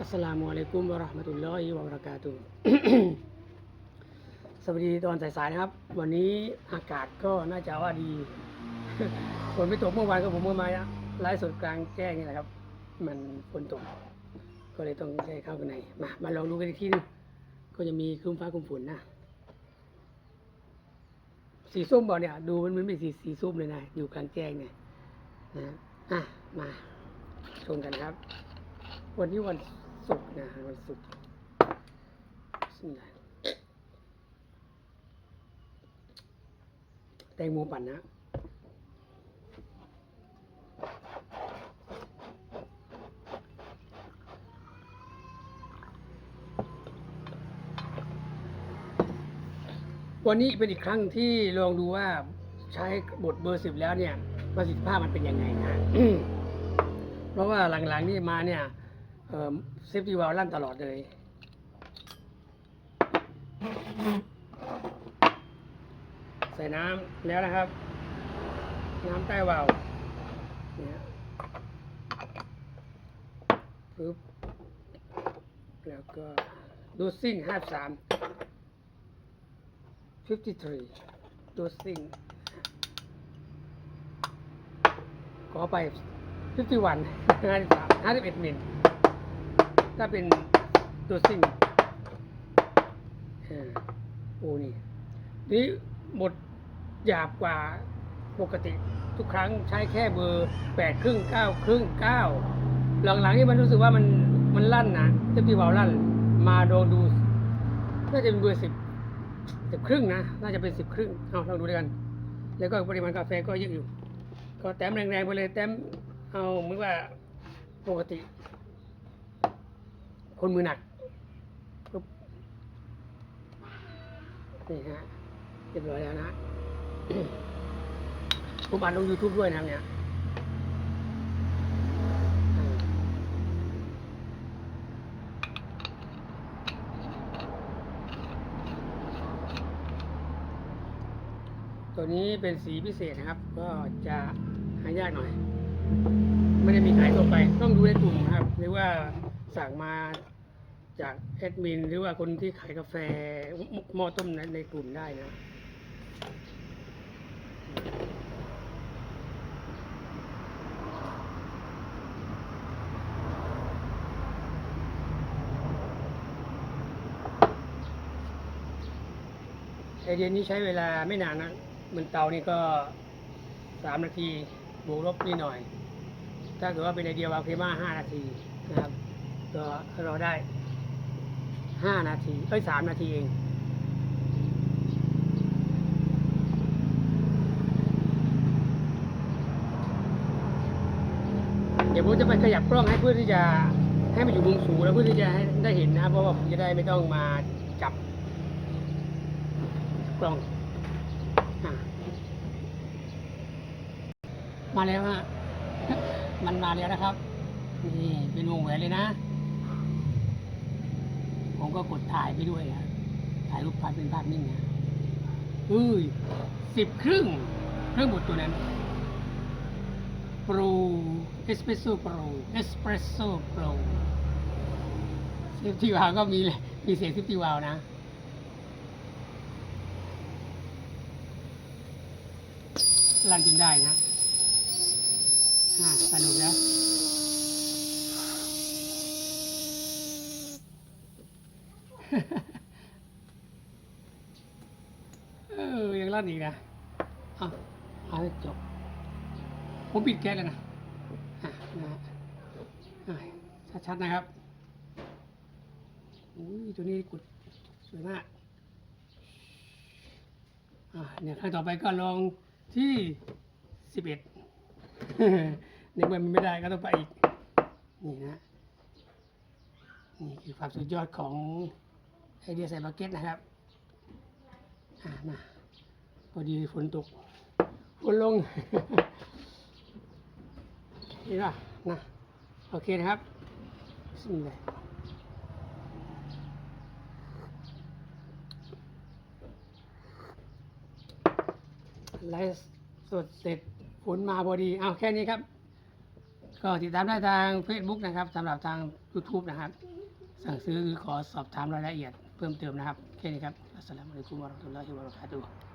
อัสลามุอะลัยกุมวะราะห์มะตุลลอฮิวะบะเราะกาตุสวัสดีตอนสายๆนะครับ วันนี้อากาศก็น่าจะว่าดีฝนไม่ตกเมื่อวานก็ผมเมื่อมาไลฟ์สดกลางแจ้งนี่แหละครับ มันฝนตก ก็เลยต้องใช้เข้าไปในมามาลองดูกันอีกทีหนึงก็จะมีครึ้มฟ้าครึ้มฝนนะสีส้มบอกเนี่ย ดูมันเหมือนเป็นสีสีส้มเลยนะอยู่กลางแจ้งเนี่ยนะอะมาชมกันครับ วันนี้วัน ศุกร์นะวันศุกร์สิ่งใดแตงโมปั่นนะวันนี้เป็นอีกครั้งที่ลองดูว่าใช้บทเบอร์สิบแล้วเนี่ยประสิทธิภาพมันเป็นยังไงนะ เพราะว่าหลังๆนี่มาเนี่ย เซฟตี้วาลลั่นตลอดเลย ใส่น้ำแล้วนะครับ น้ำใต้วาล์วเนี่ยปึ๊บแล้วก็ดูซิ่งห้าสาม53 dosing ขอไป 51 53 51มิล ถ้าเป็น dosing เออโอ้นี่นี่หมดหยาบกว่าปกติ ทุกครั้งใช้แค่เบอร์8ครึ่ง9ครึ่ง9หลังๆนี่มันรู้สึกว่ามันมันลั่นนะเจ้าพี่วาวลั่น มาโดนดูน่าจะเป็นเบอร์สิบสิบครึ่งนะ น่าจะเป็นสิบครึ่งเอาลองดูด้วยกัน แล้วก็ปริมาณกาแฟก็เยอะอยู่ ก็แต้มแรงๆไปเลยแต้มเอาเหมือนว่าปกติ คนมือหนักปุ๊บนี่ฮะเรียบร้อยแล้วนะผมอัดลง YouTube ด้วยนะเนี่ยตัวนี้เป็นสีพิเศษนะครับ ก็จะหายากหน่อย ไม่ได้มีขายทั่วไป ต้องดูในกลุ่มครับหรือว่า สั่งมาจากแอดมิน หรือว่าคนที่ขายกาแฟหม้อต้มในในกลุ่มได้นะไอเดียนี้ใช้เวลาไม่นานนะเหมือนเตานี่ก็สามนาทีบวกลบนิดหน่อย ถ้าเกิดว่าเป็นไอเดียวาเคมาห้านาทีนะครับ ก็รอได้ห้านาที เอ้ยสามนาทีเองเดี๋ยวผมจะไปขยับกล้องให้เพื่อที่จะให้มันอยู่มุมสูงแล้วเพื่อที่จะให้ได้เห็นนะครับเพราะว่าผมจะได้ไม่ต้องมาจับกล่องอมาแล้วฮะมันมาแล้วนะครับนี่เป็นวงแหวนเลยนะ ผมก็กดถ่ายไปด้วยนะถ่ายรูปภาพเป็นภาพนิ่งนะเอ้ยสิบครึ่งเครื่องบดตัวนั้นโปรเอสเปรสโซ่โปรเอสเปรสโซ่โปรเซฟตี้วาลก็มีเลยมีเสียงเซฟตี้วาลนะลั่นจนได้นะอ่าสนุกแล้ว เออ ยังลั่นอีกนะเอาเอาให้จบ ผมปิดแก๊สแล้วนะอะนะฮะอะชัดๆนะครับอุ้ยตัวนี้กุดสวยมากอ่าเนี่ยครั้งต่อไปก็ลองที่สิบเอ็ดในเมื่อมันไม่ได้ก็ต้องไปอีก นี่นะ นี่คือความสุดยอดของ ไอเดียใส่บักเก็ตนะครับอ่ามาพอดีฝนตกฝนลงนี่ป่ะนะโอเคนะครับสิ่งใดไลฟ์สดเสร็จฝนมาพอดี เอาแค่นี้ครับ ก็ติดตามได้ทาง Facebook นะครับสำหรับทาง YouTube นะครับ สั่งซื้อหรือขอสอบถามรายละเอียด เพิ่มเติมนะครับแค่นี้ครับอัสสลามุอะลัยกุมวะเราะห์มะตุลลอฮิวะบะเราะกาตุฮ์